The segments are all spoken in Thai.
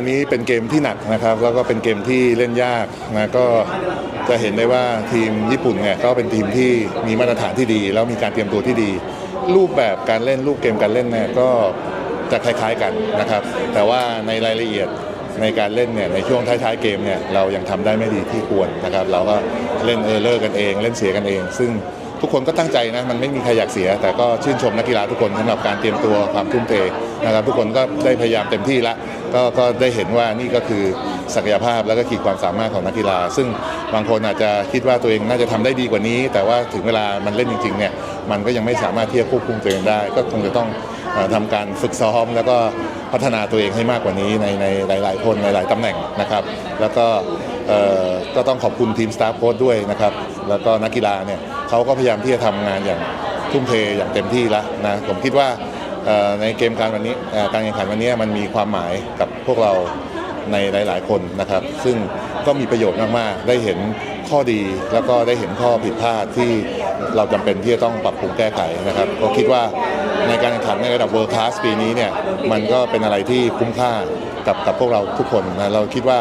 อันนี้เป็นเกมที่หนักนะครับแล้วก็เป็นเกมที่เล่นยากนะก็จะเห็นได้ว่าทีมญี่ปุ่นเนี่ยก็เป็นทีมที่มีมาตรฐานที่ดี แล้วมีการเตรียมตัวที่ดี รูปแบบการเล่นรูปเกมการเล่นเนี่ยก็จะคล้ายๆกันนะครับ แต่ว่าในรายละเอียดในการเล่นเนี่ยในช่วงท้ายๆเกมเนี่ยเรายังทำได้ไม่ดีที่ควรนะครับ เราก็เล่นเออร์เลอร์กันเอง เล่นเสียกันเอง ซึ่งทุกคนก็ตั้งใจนะมันไม่มีใครอยากเสีย แต่ก็ชื่นชมนักกีฬาทุกคนสำหรับการเตรียมตัวความทุ่มเทนะครับ ทุกคนก็ได้พยายามเต็มที่ละ ก็ก็ได้เห็นว่านี่ก็คือศักยภาพแล้วก็ขีดความสามารถของนักกีฬา ซึ่งบางคนอาจจะคิดว่าตัวเองน่าจะทำได้ดีกว่านี้ แต่ว่าถึงเวลามันเล่นจริงๆเนี่ยมันก็ยังไม่สามารถที่จะควบคุมตัวเองได้ ก็คงจะต้องเอ่อทำการฝึกซ้อม แล้วก็พัฒนาตัวเองให้มากกว่านี้ในในหลาย ๆ คนหลาย ๆตำแหน่งนะครับ แล้วก็ก็ต้องขอบคุณทีมสตาฟโค้ชด้วยนะครับ แล้วก็นักกีฬาเนี่ยเขาก็พยายามที่จะทำงานอย่างทุ่มเทอย่างเต็มที่แล้วนะผมคิดว่า ในเกมการวันนี้การแข่งขันวันนี้มันมีความหมายกับพวกเราในหลาย ๆ คนนะครับ ซึ่งก็มีประโยชน์มาก ๆ ได้เห็นข้อดีแล้วก็ได้เห็นข้อผิดพลาดที่เราจำเป็นที่จะต้องปรับปรุงแก้ไขนะครับ ก็คิดว่าในการแข่งขันในระดับ World Class ปีนี้เนี่ยมันก็เป็นอะไรที่คุ้มค่ากับกับพวกเราทุกคนนะเราคิดว่า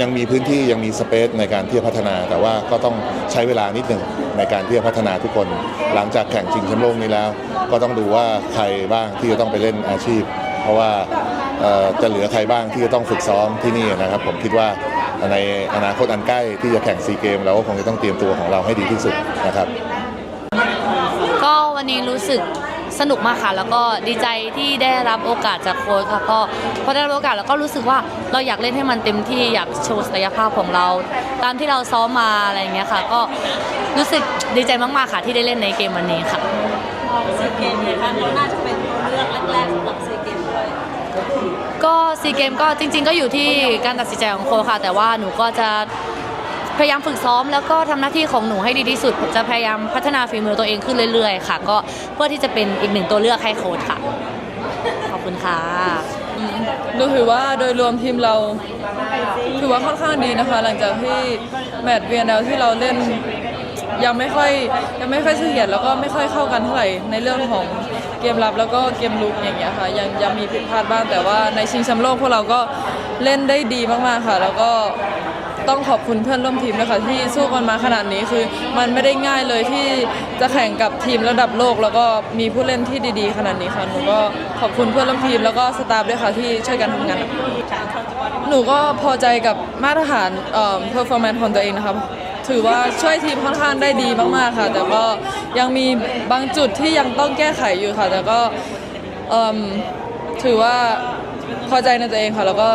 ยังมีพื้นที่ยังมีสเปซในการที่จะพัฒนา แต่ว่าก็ต้องใช้เวลานิดหนึ่งในการที่จะพัฒนาทุกคน หลังจากแข่งชิงแชมป์โลกนี้แล้ว ก็ต้องดูว่าใครบ้างที่จะต้องไปเล่นอาชีพ เพราะว่าจะเหลือใครบ้างที่จะต้องฝึกซ้อมที่นี่นะครับ ผมคิดว่าในอนาคตอันใกล้ที่จะแข่งซีเกมเราก็คงจะต้องเตรียมตัวของเราให้ดีที่สุดนะครับ ก็วันนี้รู้สึก สนุกมากค่ะ แล้วก็ดีใจที่ได้รับโอกาสจากโค้ชค่ะก็พอได้รับโอกาสแล้วก็รู้สึกว่าเราอยากเล่นให้มันเต็มที่อยากโชว์ศักยภาพของเรา ตามที่เราซ้อมมาอะไรอย่างเงี้ยค่ะ ก็รู้สึกดีใจมากๆค่ะที่ได้เล่นในเกมวันนี้ค่ะซีเกมเนี่ยค่ะน่าจะเป็นตัวเลือกแรกๆสำหรับซีเกมด้วยก็ซีเกมก็จริง ๆ ก็อยู่ที่การตัดสินใจของโค้ชค่ะ แต่ว่าหนูก็จะ พยายามฝึกซ้อมแล้วก็ทำหน้าที่ของหนูให้ดีที่สุดจะพยายามพัฒนาฝีมือตัวเองขึ้นเรื่อย ๆ ค่ะ ก็เพื่อที่จะเป็นอีกหนึ่งตัวเลือกให้โค้ชค่ะ ขอบคุณค่ะหนูถือว่าโดยรวมทีมเราถือว่าค่อนข้างดีนะคะ หลังจากที่แมตช์เวียนแล้วที่เราเล่นยังไม่ค่อยยังไม่ค่อยเสถียรแล้วก็ไม่ค่อยเข้ากันเท่าไหร่ในเรื่องของเกมรับแล้วก็เกมลุกอย่างเงี้ยค่ะ ยังยังมีผิดพลาดบ้างแต่ว่าในชิงแชมป์โลกพวกเราก็เล่นได้ดีมากๆค่ะ แล้วก็ ต้องขอบคุณเพื่อนร่วมทีมนะคะที่สู้กันมาขนาดนี้คือ มันไม่ได้ง่ายเลยที่จะแข่งกับทีมระดับโลก แล้วก็มีผู้เล่นที่ดีๆ ขนาดนี้ค่ะหนูก็ขอบคุณเพื่อนร่วมทีมแล้วก็สตาฟด้วยค่ะที่ช่วยกันทำงาน หนูก็พอใจกับมาตรฐานเอ่อ performance ของตัวเองนะครับถือว่าช่วยทีมค่อนข้างได้ดีมากๆค่ะ แต่ก็ยังมีบางจุดที่ยังต้องแก้ไขอยู่ค่ะ แต่ก็เอิ่มถือว่าพอใจในตัวเองค่ะ แล้วก็